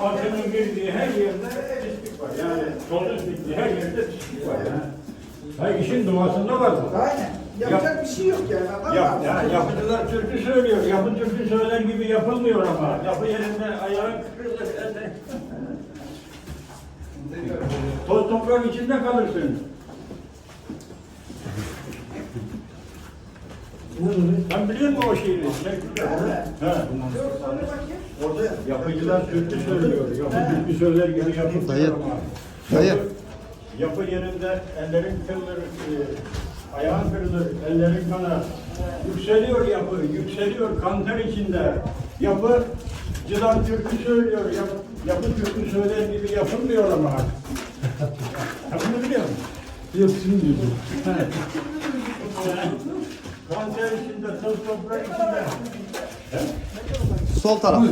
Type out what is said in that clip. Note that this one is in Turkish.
Altının girdiği her yerde pislik var. Yani tozun bittiği her yerde pislik var. Yani. Hayır işin doğasında var bu. Aynen. Yapacak bir şey yok yani. Yap, ya, yapıcılar türkü söylüyor. Yapı türkü söyler gibi yapılmıyor ama. Yapı yerinde ayağın kırılır. Toz toprak içinde kalırsın. Sen biliyor musun o sonra bakayım. Orada yapıcılar türkü söylüyor. Yapı türkü söyler gibi yapılmıyor Dayı. ama. Dayı. Yapı, yerinde ellerin kırılır, e, ayağın kırılır, ellerin kanar. Yükseliyor yapı, yükseliyor kanter içinde. Yapı Cıdan türkü söylüyor, yap, yapı türkü söyler gibi yapılmıyor ama. Ya bunu biliyor musun? Yapsın diyorsun. Kanter içinde, toz toprak içinde. Sol taraf. Var.